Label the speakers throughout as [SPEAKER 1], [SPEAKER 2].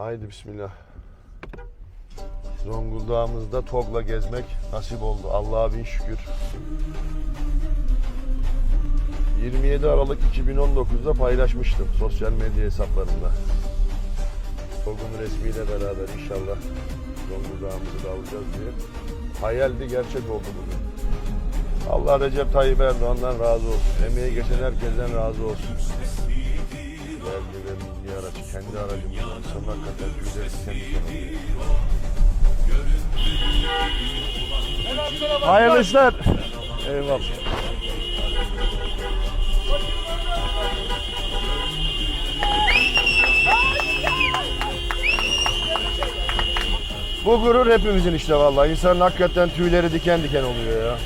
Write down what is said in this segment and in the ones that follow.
[SPEAKER 1] Haydi bismillah. Zonguldak'ımızda TOG'la gezmek nasip oldu. Allah'a bin şükür. 27 Aralık 2019'da paylaşmıştım sosyal medya hesaplarımda. TOG'un resmiyle beraber inşallah Zonguldak'ımızı da alacağız diye. Hayaldi gerçek oldu bugün. Allah Recep Tayyip Erdoğan'dan razı olsun. Emeği geçen herkesten razı olsun. Geldi ve milli araç, kendi aracımızdan tüyleri diken diken oluyor. Hayırlı işler. Eyvallah. Bu gurur hepimizin işte vallahi. İnsanın hakikaten tüyleri diken diken oluyor ya.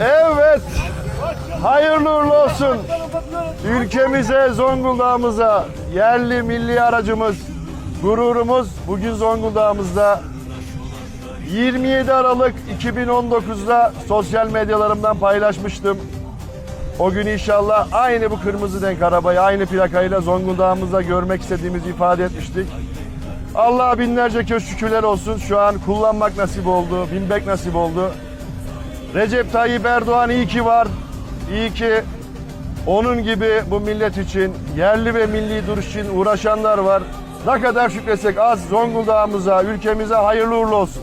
[SPEAKER 1] Evet. Hayırlı uğurlu olsun. Ülkemize, Zonguldak'ımıza yerli milli aracımız, gururumuz bugün Zonguldak'ımızda 27 Aralık 2019'da sosyal medyalarımdan paylaşmıştım. O gün inşallah aynı bu kırmızı renk arabayı aynı plakayla Zonguldak'ımızda görmek istediğimizi ifade etmiştik. Allah'a binlerce kez şükürler olsun. Şu an kullanmak nasip oldu, binmek nasip oldu. Recep Tayyip Erdoğan iyi ki var. İyi ki onun gibi bu millet için, yerli ve milli duruş için uğraşanlar var. Ne kadar şükretsek az Zonguldak'ımıza, ülkemize hayırlı uğurlu olsun.